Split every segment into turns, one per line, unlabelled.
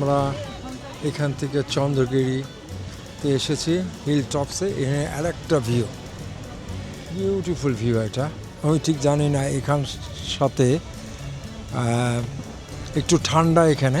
আমরা এখান থেকে চন্দ্রগিরিতে এসেছি হিল টপসে এখানে আর একটা ভিউ বিউটিফুল ভিউ এটা। আমি ঠিক জানি না এখান সাথে একটু ঠান্ডা এখানে।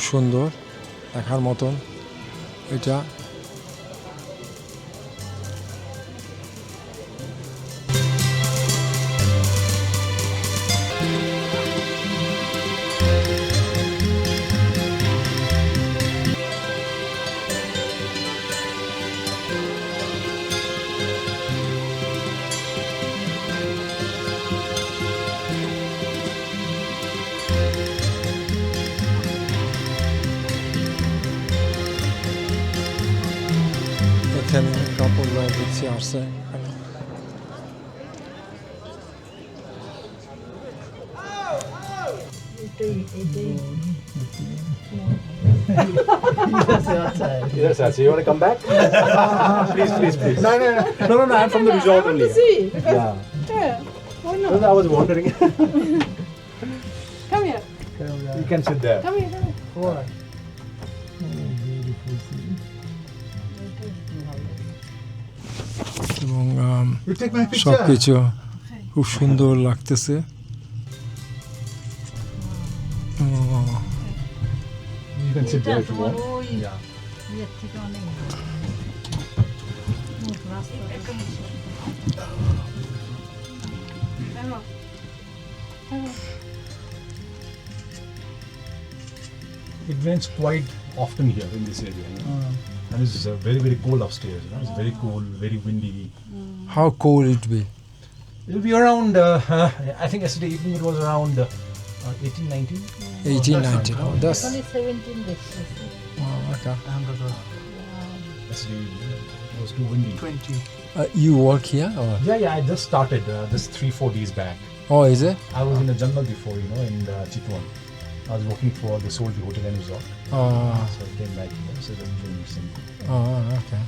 খুব সুন্দর দেখার মতন। এটা কাপড়রা দেখছি আসছে এখানে।
Yes, sir. So you want to come back? please, please, please.
No, no, no.
No, no, no. I'm from the resort only.
see.
Yeah.
Yeah. Why
No,
not?
no, I was wondering.
Come here.
you can sit there.
Come here. Come here.
এবং সব কিছু খুব সুন্দর লাগতেছে ও,
You can sit there if you want.
Oj,
Yeah.
jättegärna. Mot rastan.
Come on. Come on.
It rains quite often here in this area. You know? And it's uh, very, very cold upstairs. You know? It's very cold, very windy.
how cold it be
It'll be around, uh, I think yesterday evening it was around uh, 18, 19.
18 19 oh, that's
Only 17 degrees.
oh, okay.
Yesterday evening it was too windy.
20.
Uh, you work here or
Yeah, yeah, I just started uh, this three, four days back.
oh is it
I was in the jungle before, you know, in uh, Chitwan. I was working for the Soldi Hotel and Resort.
oh,
So I came back here, so that's doing something.
oh okay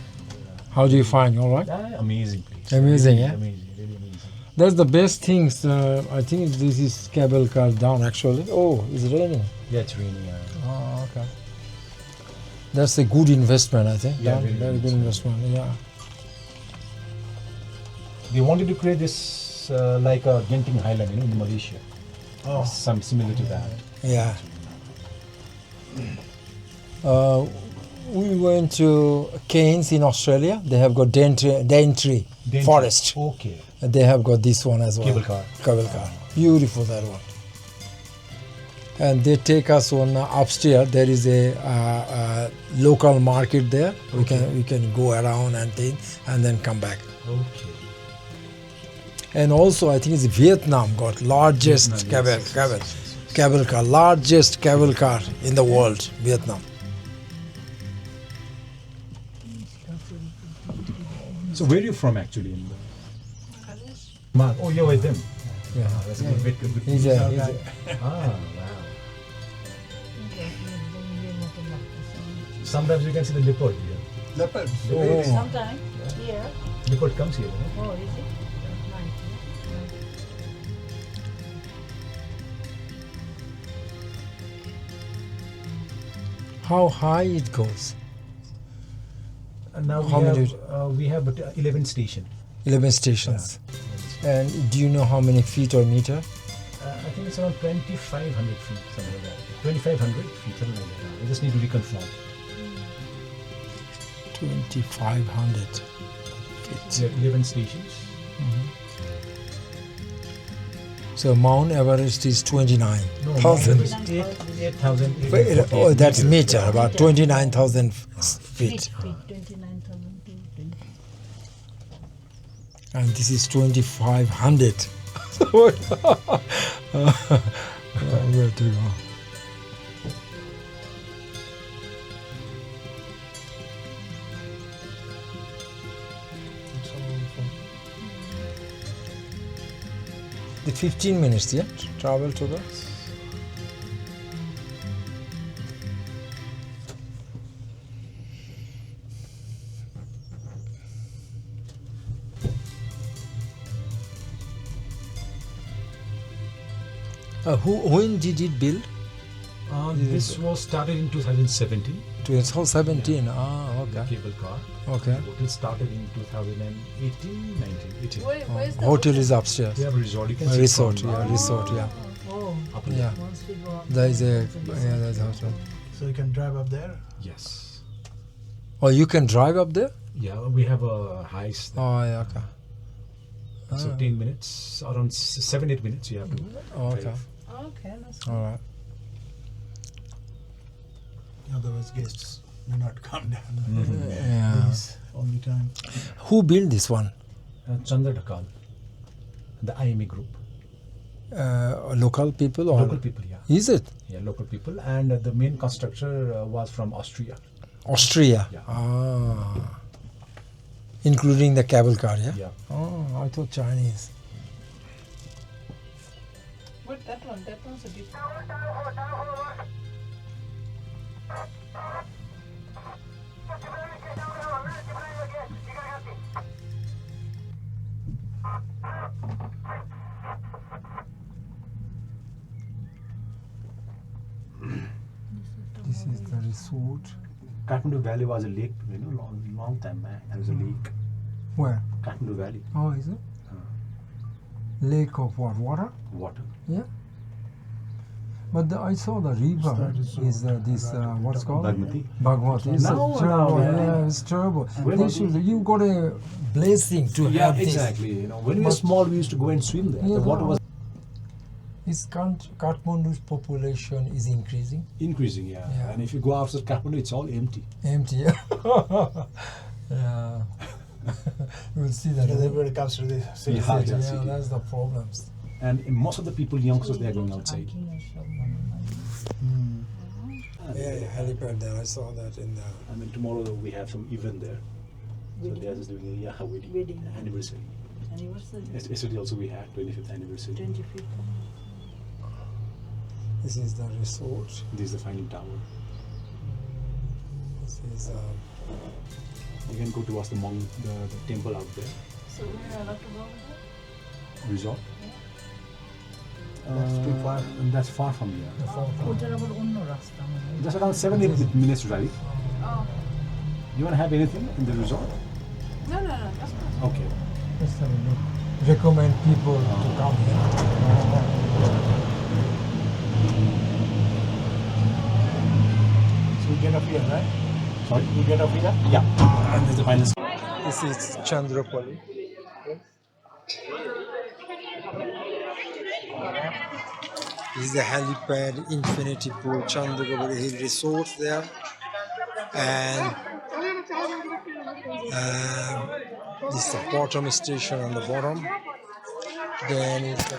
how do you find all right
Yeah, amazing place.
Amazing,
really,
yeah?
Amazing, really amazing.
That's the best things. Uh, I think this is cable car down actually. Oh, it's raining.
Yeah, it's raining. Uh,
Oh, okay. That's a good investment, I think.
Yeah,
Done.
very good
investment. Yeah.
They wanted to create this uh, like a Genting Highland, you know, in Malaysia.
Oh.
Some similar to that.
Yeah. Uh, we went to Cairns in Australia. They have got Daintree, Daintree
Daintree.
Forest.
Okay.
They have got this one as well.
Cable car.
Cable car. Beautiful that one. And they take us on uh, upstairs. There is a uh, uh, local market there. We can we can go around and thing, and then come back.
Okay.
And also, I think it's Vietnam got largest
Vietnam,
cable
yes, yes,
cable
yes, yes.
cable car, largest cable car in the world. Vietnam.
So where are you from actually? In the... Ma- oh, you're with them.
Yeah.
Ah, that's a good, good, good, good.
He's a, he's a,
Ah, wow. Sometimes you can see the leopard here.
Leopards.
Oh.
really?
Sometimes, here.
Leopard comes here. You?
Oh, is it? Nice.
how high it goes?
And now we
How
have uh, we have uh, 11 station.
11 stations. And do you know how many feet or meter?
Uh, I think it's around 2,500 feet, something like that. 2,500 feet, something like that. I just need to reconfirm.
2500
There are 11 stations.
So Mount Everest is 29,000
No, Thousand. Mount
Everest, Eight, eight Wait, that's
meters.
meter, about 29,000
feet.
And this is 2,500. uh, we to go. The 15 minutes, yeah? Travel to the. Uh, who, when did it build?
Uh, this was started in 2017.
2017. Ah,
The
okay.
cable car.
Okay.
The hotel started in 2018, 19, 18.
Where, where's the
Hotel is upstairs.
They have a resort. You can
A
see
resort,
from,
yeah,
uh,
resort, yeah.
Oh,
upper
Yeah.
level.
once we.
There is a,
there's
yeah, there's a hotel.
So you can drive up there.
Yes.
Oh, you can drive up there?
Yeah, we have a heist.
Oh, yeah, okay.
So
Ah.
10 minutes, around 7 8 minutes you have to.
Oh, okay.
drive.
Okay, that's
All right.
Otherwise, guests do not come down.
Yeah.
Please, only time.
Who built this one?
Uh, Chandra Dakal, the IME group.
Uh, local people or
Local people, yeah.
is it
Yeah, local people. And uh, the main constructor uh, was from Austria.
Austria?
Yeah.
Ah, including the cable car, yeah.
Yeah.
Oh, I thought Chinese.
But that one, that one's a different.
This is the resort.
Kathmandu Valley was a lake, you know, long, long time back. There was a hmm. lake.
Where?
Kathmandu Valley,
Oh, is it? Uh-huh. Lake of what? Water?
water.
Yeah. But the, I saw the river
That is so
is uh, this uh, what's called
Bagmati.
Bagmati. It's
No,
terrible.
no, yeah.
yeah, it's terrible.
When
They should, you got a blessing to
Yeah,
have this.
exactly. You know, when we were small, we used to go and swim there.
Yeah,
the water was
Is Kant- Kathmandu's population is increasing?
increasing, yeah.
Yeah.
And if you go outside Kathmandu, it's all empty.
Empty. yeah. we'll see that.
Everybody comes to the city.
Yeah,
yeah,
yeah,
that's the problems.
And most of the people, youngsters, they are going outside.
Hmm.
Yeah, helipad there. I saw that in the.
And then tomorrow we have some event there. So they are just doing a yeah, wedding,
Wedding.
anniversary.
Anniversary.
Yes- Yesterday also we had 25th anniversary.
25th.
This is the resort.
This is the final tower.
This is. Uh,
You can go towards the monk, the, the temple out there,
So we're allowed to go over there?
resort.
That's too far.
And that's far from here.
the front one.
ওটার আবার অন্য রাস্তা মনে হয়।
Just around 7 8 minutes drive.
Oh.
You want to have anything in the resort?
No, no, no, that's not.
Okay.
Let's have a look. Recommend people to come here.
So we get up here, right? Sorry, we get up here? Yeah. And there's a minus.
This is Chandrapali. This is the helipad infinity pool Chandragabari Hill Resort there. And it's this is the bottom station on the bottom. Then it's the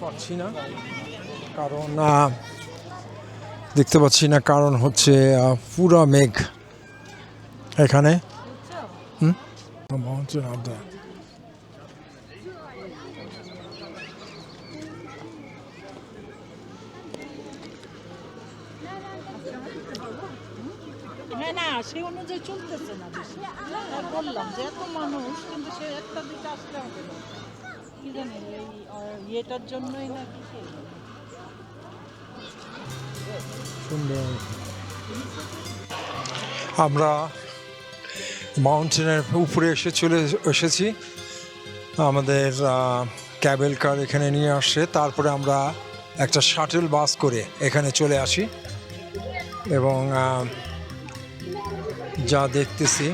পাচ্ছি না কারণ দেখতে পাচ্ছি না কারণ হচ্ছে পুরা মেঘ এখানে। হুম.
হ্যাঁ না অনুযায়ী চলতেছে না বেশি। বললাম যে এত মানুষ, কিন্তু সে একটা দিকে আসতে হবে কি জানি ইয়েটার জন্যই না কি সে?
সুন্দর আমরা মাউন্টেনের উপরে এসে চলে এসেছি। আমাদের ক্যাবেল কার এখানে নিয়ে আসে। তারপরে আমরা একটা শাটেল বাস করে এখানে চলে আসি। এবং যা দেখতেছি।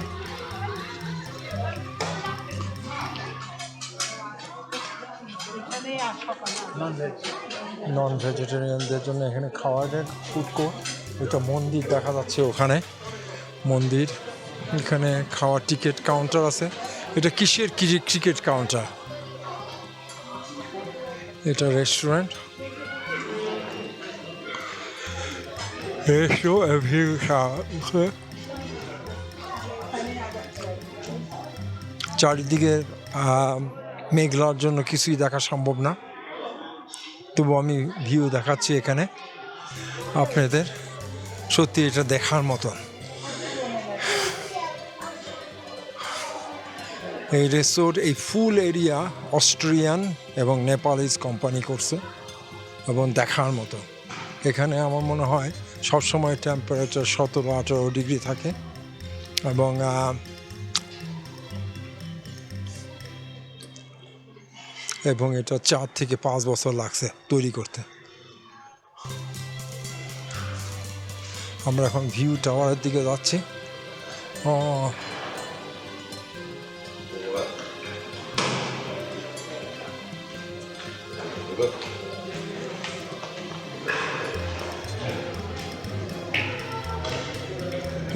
নন ভেজিটেরিয়ানদের জন্য এখানে খাওয়ারের ফুড কোর্ট ওইটা মন্দির দেখা যাচ্ছে ওখানে। মন্দির। এখানে খাওয়ার টিকিট কাউন্টার আছে। এটা কিসের ক্রিকেট কাউন্টার এটা রেস্টুরেন্ট চারিদিকে মেঘলার জন্য কিছুই দেখা সম্ভব না। তবু আমি ভিউ দেখাচ্ছি এখানে। আপনাদের সত্যি এটা দেখার মতন। এই রিসোর্ট এই ফুল এরিয়া অস্ট্রিয়ান এবং নেপালিজ কোম্পানি করছে এবং দেখার মতো। এখানে আমার মনে হয় সবসময় টেম্পারেচার সতেরো আঠারো ডিগ্রি থাকে এবং এবং এটা চার থেকে পাঁচ বছর লাগছে তৈরি করতে। আমরা এখন ভিউ টাওয়ারের দিকে যাচ্ছি। ও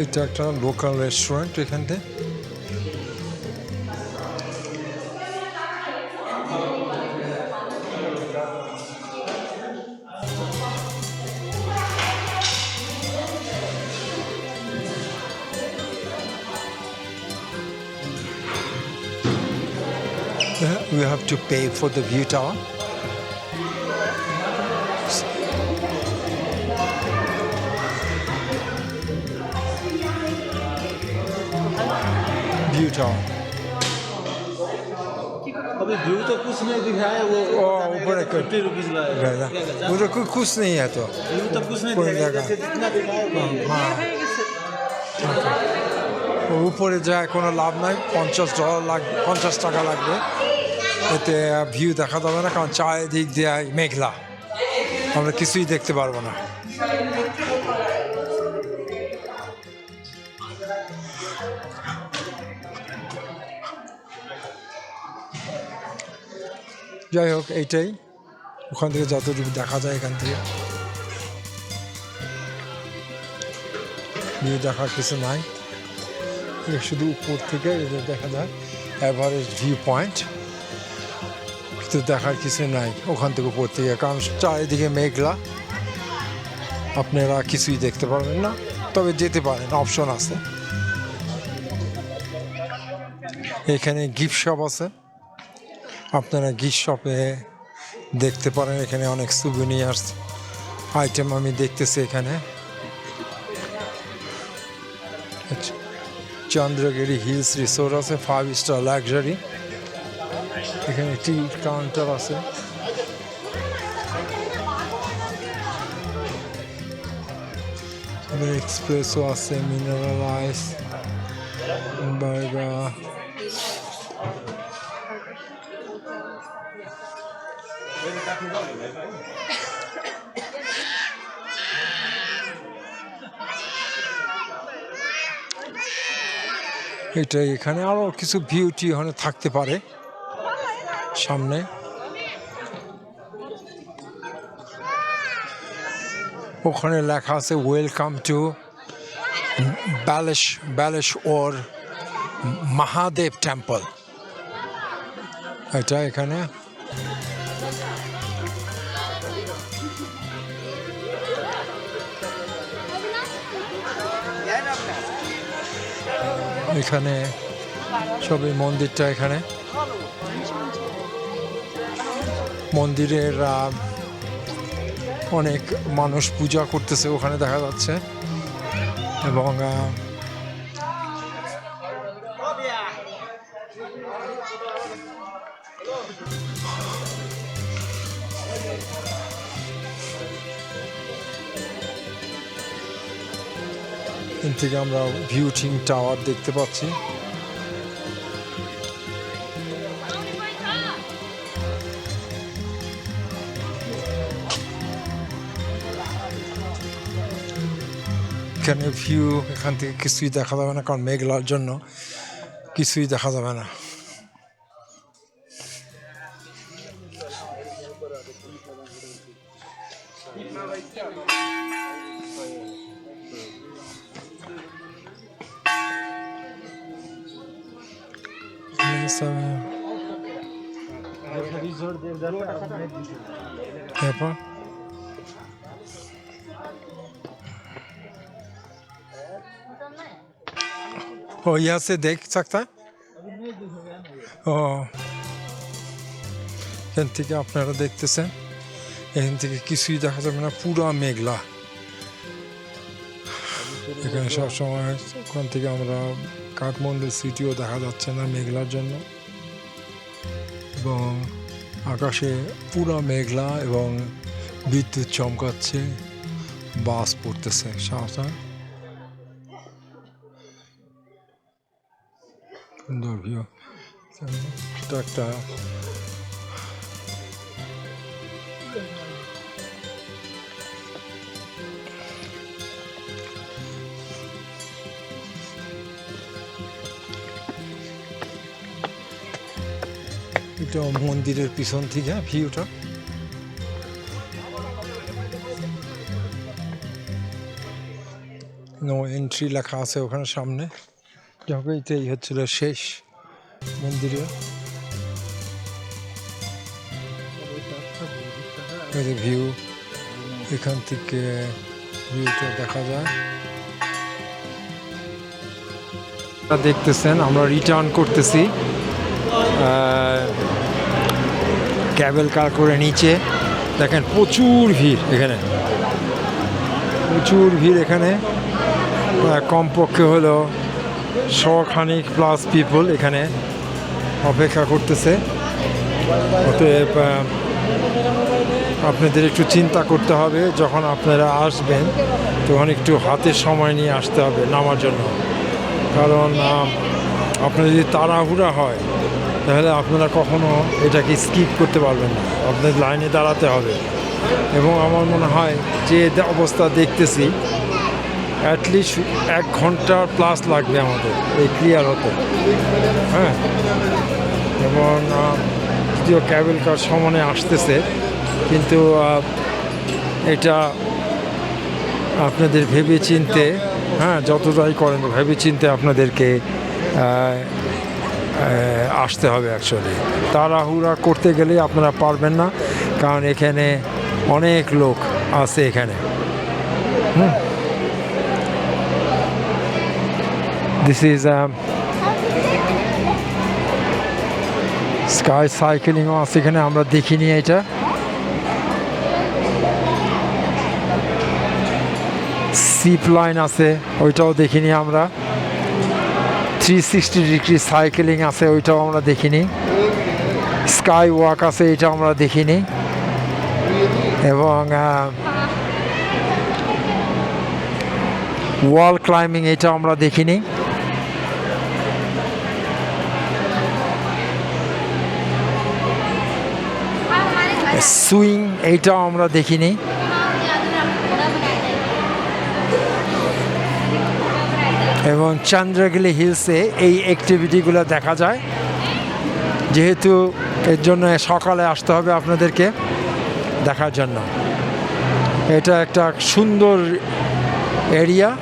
এটা একটা লোকাল রেস্টুরেন্ট এখান থেকে Yeah, we have to pay for the view tower. View tower.
अभी व्यू तो कुछ नहीं दिखाया वो
ओ, ऊपर एक-
फिफ्टी रुपीज
रहेगा उधर कोई खुश नहीं है तो
व्यू तो कुछ नहीं
कोई
दिखाया
जगह।
जैसे जितना दिखाया वो
হ্যাঁ ও উপরে যায় কোনো লাভ নাই পঞ্চাশ ডলার লাগবে পঞ্চাশ টাকা লাগবে এতে ভিউ দেখা যাবে না কারণ চারিদিক দিয়ে মেঘলা আমরা কিছুই দেখতে পারবো না যাই হোক, এইটাই। ওখান থেকে যতটুকু দেখা যায় এখান থেকে। নিয়ে দেখার কিছু নাই। শুধু উপর থেকে এদের দেখা যায় অ্যাভারেজ ভিউ পয়েন্ট কিন্তু দেখার কিছু নাই ওখান থেকে উপর থেকে। কারণ চারিদিকে মেঘলা। আপনারা কিছুই দেখতে পারবেন না। তবে যেতে পারেন অপশন আছে। এখানে গিফট শপ আছে। আপনারা গিফট শপে দেখতে পারেন এখানে অনেক সুভিনিয়ার্স আইটেম আমি দেখতেছি এখানে। আচ্ছা, চন্দ্রগিরি হিলস রিসোর্ট আছে ফাইভ স্টার লাক্সারি এখানে টি কাউন্টার আছে। এক্সপ্রেসও আছে মিনারেল আইস বার্গার এটা এখানে আরও কিছু বিউটি ওখানে থাকতে পারে। সামনে। ওখানে লেখা আছে welcome to Balesh Baleshwar Mahadev temple এটা এখানে। এখানে সবই মন্দিরটা এখানে। মন্দিরের অনেক মানুষ পূজা করতেছে ওখানে দেখা যাচ্ছে। এবং থেকে আমরা ভিউটিং টাওয়ার দেখতে পাচ্ছি। এখানে ভিউ এখান থেকে কিছুই দেখা যাবে না, কারণ মেঘলার জন্য কিছুই দেখা যাবে না। ओ यहाँ से देख सकता है ও এখান থেকে আপনারা দেখতেছেন এখান থেকে কিছুই দেখা যাবে না পুরা মেঘলা এখানে সবসময় ওখান থেকে আমরা কাঠমান্ডু সিটিও দেখা যাচ্ছে না মেঘলার জন্য এবং আকাশে পুরা মেঘলা এবং বিদ্যুৎ চমকাচ্ছে বাস পড়তেছে সাঁওতাল সুন্দর ভিউ এটা একটা এটা মন্দিরের পিছন থেকে ভিউটা নো এন্ট্রি লেখা আছে ওখানে সামনে। এটাই হচ্ছিল শেষ মন্দিরে। ভিউ এখান থেকে ভিউটা দেখা যায়। দেখতেছেন, আমরা রিটার্ন করতেছি ক্যাবেল কার করে নিচে। দেখেন, প্রচুর ভিড় এখানে। প্রচুর ভিড় এখানে। কমপক্ষে হলো শখানিক প্লাস পিপল এখানে অপেক্ষা করতেছে। অতএব আপনাদের একটু চিন্তা করতে হবে যখন আপনারা আসবেন। তখন একটু হাতে সময় নিয়ে আসতে হবে নামার জন্য। কারণ আপনার যদি তাড়াহুড়া হয়, তাহলে আপনারা কখনো এটাকে স্কিপ করতে পারবেন না। আপনাদের লাইনে দাঁড়াতে হবে। এবং আমার মনে হয় যে অবস্থা দেখতেছি অ্যাটলিস্ট এক ঘণ্টা প্লাস লাগবে আমাদের এই ক্লিয়ার হতে। হ্যাঁ? এবং যদিও ক্যাবেল কার সমানে আসতেছে, কিন্তু এটা আপনাদের ভেবে চিনতে হ্যাঁ যতটাই করেন ভেবে চিনতে আপনাদেরকে আসতে হবে অ্যাকচুয়ালি তাড়াহুড়া করতে গেলে আপনারা পারবেন না, কারণ এখানে অনেক লোক আছে এখানে। দিস ইজ স্কাই সাইকেলিংও আছে এখানে আমরা দেখিনি এটা। সিপ লাইন আছে, ওইটাও দেখিনি আমরা। থ্রি সিক্সটি ডিগ্রি সাইকেলিং আছে, ওইটাও আমরা দেখিনি। স্কাই ওয়াক আছে, এটা আমরা দেখিনি। এবং ওয়াল ক্লাইম্বিং এটা আমরা দেখিনি। সুইং, এইটাও আমরা দেখিনি। এবং চন্দ্রগিলি হিলসে এই অ্যাক্টিভিটিগুলো দেখা যায়। যেহেতু এর জন্য সকালে আসতে হবে আপনাদেরকে দেখার জন্য। এটা একটা সুন্দর এরিয়া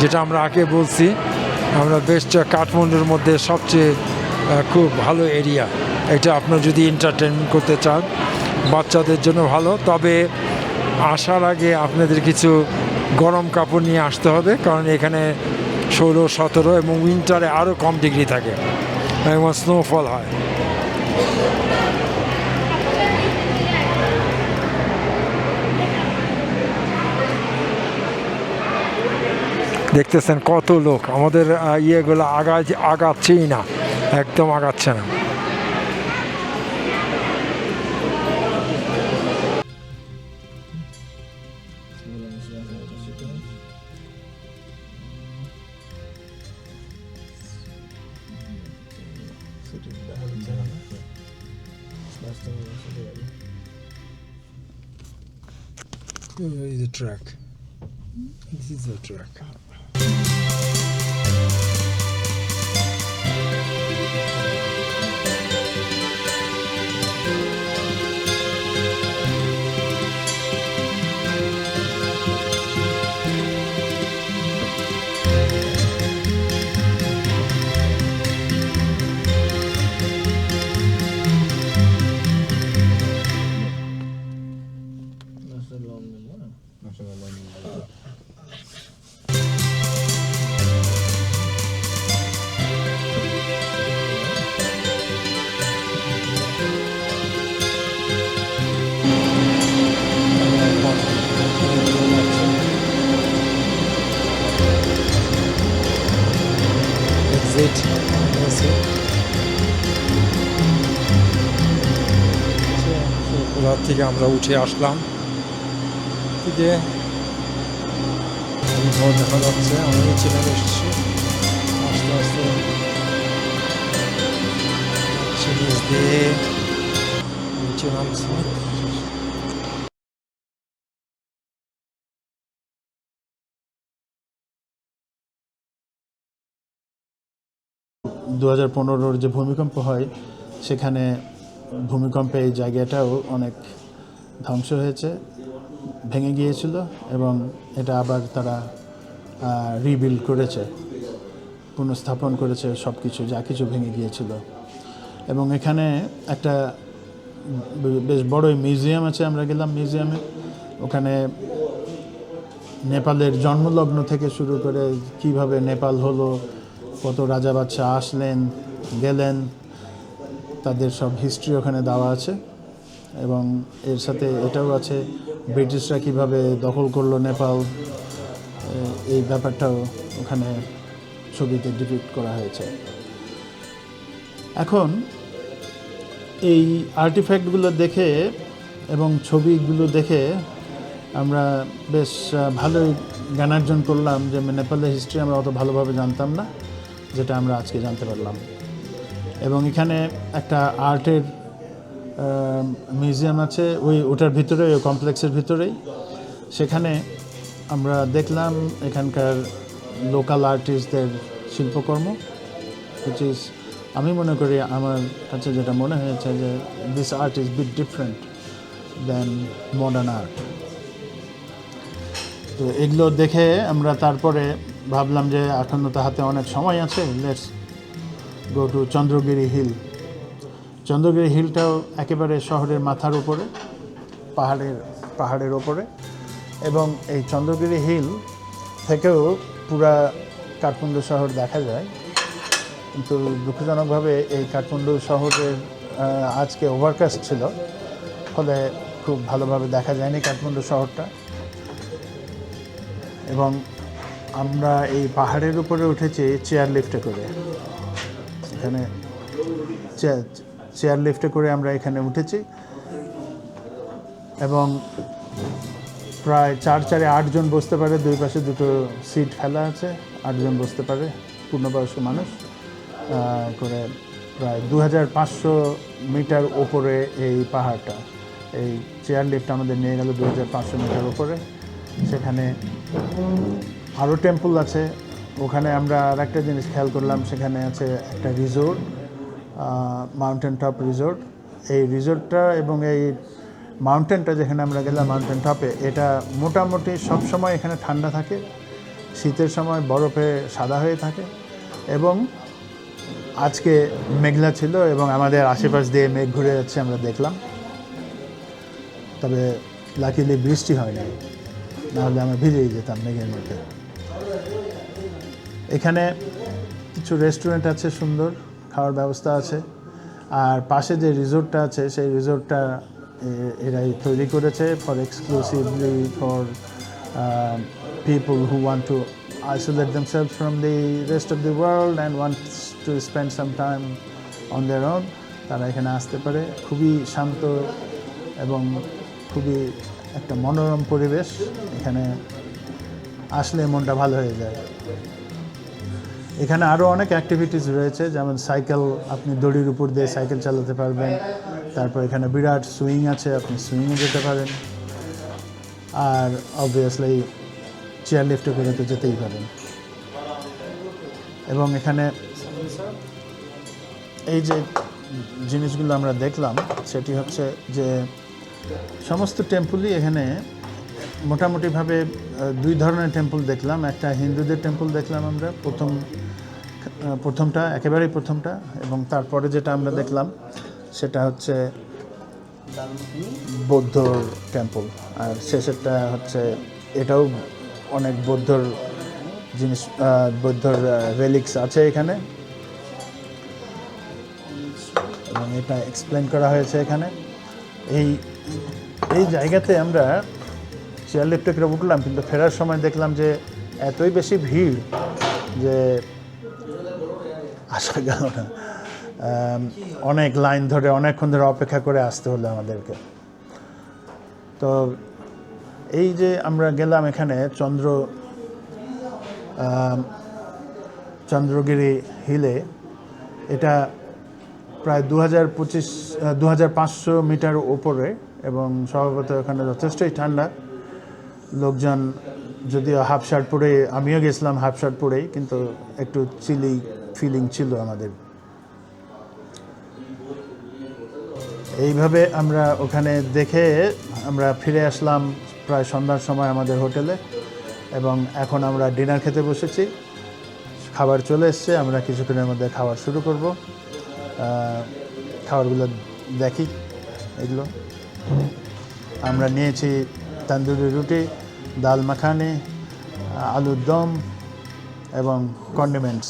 যেটা আমরা আগে বলছি। আমরা বেস্ট কাঠমান্ডুর মধ্যে সবচেয়ে খুব ভালো এরিয়া এটা আপনার যদি এন্টারটেনমেন্ট করতে চান বাচ্চাদের জন্য ভালো। তবে আসার আগে আপনাদের কিছু গরম কাপড় নিয়ে আসতে হবে, কারণ এখানে ষোলো, সতেরো এবং উইন্টারে আরও কম ডিগ্রি থাকে, এবং স্নোফল হয়। দেখতেছেন কত লোক। আমাদের ইয়েগুলো আগায় আগাচ্ছেই না, একদম আগাচ্ছে না। Track. This is the track. আমরা উঠে আসলাম থেকে দেখা যাচ্ছে আমরা নিচে এসেছি আস্তে আস্তে
দু হাজার পনেরোর যে ভূমিকম্প হয়, সেখানে ভূমিকম্পে এই জায়গাটাও অনেক ধ্বংস হয়েছে, ভেঙে গিয়েছিল এবং এটা আবার তারা রিবিল্ড করেছে, পুনঃস্থাপন করেছে সব কিছু যা কিছু ভেঙে গিয়েছিল। এবং এখানে একটা বেশ বড়ই মিউজিয়াম আছে, আমরা গেলাম মিউজিয়ামে। ওখানে নেপালের জন্মলগ্ন থেকে শুরু করে কীভাবে নেপাল হলো, কত রাজা বাচ্চা আসলেন, গেলেন, তাদের সব হিস্ট্রি ওখানে দেওয়া আছে। এবং এর সাথে এটাও আছে, ব্রিটিশরা কীভাবে দখল করল নেপাল এই ব্যাপারটাও ওখানে ছবিতে ডিপিক্ট করা হয়েছে। এখন এই আর্টিফ্যাক্টগুলো দেখে এবং ছবিগুলো দেখে আমরা বেশ ভালোই জ্ঞানার্জন করলাম যে নেপালের হিস্ট্রি আমরা অত ভালোভাবে জানতাম না, যেটা আমরা আজকে জানতে পারলাম। এবং এখানে একটা আর্টের মিউজিয়াম আছে, ওই ওটার ভিতরে ওই কমপ্লেক্সের ভিতরেই। সেখানে আমরা দেখলাম এখানকার লোকাল আর্টিস্টদের শিল্পকর্ম উইচ ইজ আমি মনে করি আমার কাছে যেটা মনে হয়েছে যে this art is bit different than modern art তো এগুলো দেখে আমরা তারপরে ভাবলাম যে এখনও হাতে অনেক সময় আছে let's go to Chandragiri hill Chandragiri হিলটাও একেবারে শহরের মাথার উপরে, পাহাড়ের পাহাড়ের ওপরে এবং এই চন্দ্রগিরি হিল থেকেও পুরা কাঠমান্ডু শহর দেখা যায়। কিন্তু দুঃখজনকভাবে এই কাঠমান্ডু শহরের আজকে ওভারকাস্ট ছিল। ফলে খুব ভালোভাবে দেখা যায়নি কাঠমান্ডু শহরটা। এবং আমরা এই পাহাড়ের উপরে উঠেছি চেয়ার লিফটে করে। এখানে চেয়ার চেয়ার লিফটে করে আমরা এখানে উঠেছি। এবং প্রায় চার চারে আটজন বসতে পারে, দুই পাশে দুটো সিট ফেলা আছে আটজন বসতে পারে, পূর্ণবয়স্ক মানুষ। করে প্রায় দু হাজার পাঁচশো মিটার ওপরে এই পাহাড়টা। এই চেয়ার লিফট আমাদের নিয়ে গেল দু হাজার পাঁচশো মিটার ওপরে। সেখানে আরও টেম্পল আছে। ওখানে আমরা আর একটা জিনিস খেয়াল করলাম, সেখানে আছে একটা রিসোর্ট মাউন্টেন টপ রিসোর্ট এই রিসোর্টটা এবং এই মাউন্টেনটা যেখানে আমরা গেলাম মাউন্টেন টপে এটা মোটামুটি সব সময় এখানে ঠান্ডা থাকে, শীতের সময় বরফে সাদা হয়ে থাকে এবং আজকে মেঘলা ছিল এবং আমাদের আশেপাশ দিয়ে মেঘ ঘুরে যাচ্ছে আমরা দেখলাম। তবে লাকিলি বৃষ্টি হয় না নাহলে আমরা ভিজেই যেতাম মেঘের মধ্যে। এখানে কিছু রেস্টুরেন্ট আছে সুন্দর। খাওয়ার ব্যবস্থা আছে। আর পাশে যে রিসোর্টটা আছে, সেই রিসোর্টটা এরাই তৈরি করেছে for exclusively for people who want to isolate themselves from the rest of the world and want to spend some time on their own তারা এখানে আসতে পারে। খুবই শান্ত এবং খুবই একটা মনোরম পরিবেশ। এখানে আসলে মনটা ভালো হয়ে যায়। এখানে আরও অনেক অ্যাক্টিভিটিস রয়েছে, যেমন সাইকেল আপনি দড়ির উপর দিয়ে সাইকেল চালাতে পারবেন। তারপর এখানে বিরাট সুইং আছে, আপনি সুইংয়ে যেতে পারেন। আর অবভিয়াসলি চেয়ার লিফটে করে তো যেতেই পারেন। এবং এখানে এই যে জিনিসগুলো আমরা দেখলাম, সেটি হচ্ছে যে সমস্ত টেম্পলই এখানে মোটামুটিভাবে দুই ধরনের টেম্পল দেখলাম। একটা হিন্দুদের টেম্পল দেখলাম আমরা, প্রথম প্রথমটা, একেবারেই প্রথমটা, এবং তারপরে যেটা আমরা দেখলাম, সেটা হচ্ছে বৌদ্ধ টেম্পল আর শেষেরটা হচ্ছে, এটাও অনেক বৌদ্ধর জিনিস বৌদ্ধর রেলিক্স আছে এখানে। এবং এটা এক্সপ্লেন করা হয়েছে এখানে। এই এই জায়গাতে আমরা চেয়ার লিফটে করে উঠলাম, কিন্তু ফেরার সময় দেখলাম যে এতই বেশি ভিড় যে আসা গেল না। অনেক লাইন ধরে অনেকক্ষণ ধরে অপেক্ষা করে আসতে হলো আমাদেরকে। তো এই যে আমরা গেলাম এখানে চন্দ্র চন্দ্রগিরি হিলে এটা প্রায় দু হাজার পঁচিশ দু হাজার পাঁচশো মিটার ওপরে এবং স্বভাবত এখানে যথেষ্টই ঠান্ডা। লোকজন যদিও হাফ শার্ট পরে আমিও গেছিলাম হাফ শার্ট পরেই কিন্তু একটু চিলি ফিলিং ছিল আমাদের। এইভাবে আমরা ওখানে দেখে আমরা ফিরে আসলাম প্রায় সন্ধ্যার সময় আমাদের হোটেলে, এবং এখন আমরা ডিনার খেতে বসেছি। খাবার চলে এসছে, আমরা কিছুক্ষণের মধ্যে খাবার শুরু করব। খাবারগুলো দেখি, এগুলো। আমরা নিয়েছি তান্দুরি রুটি ডাল মাখানি আলুর দম এবং কন্ডিমেন্টস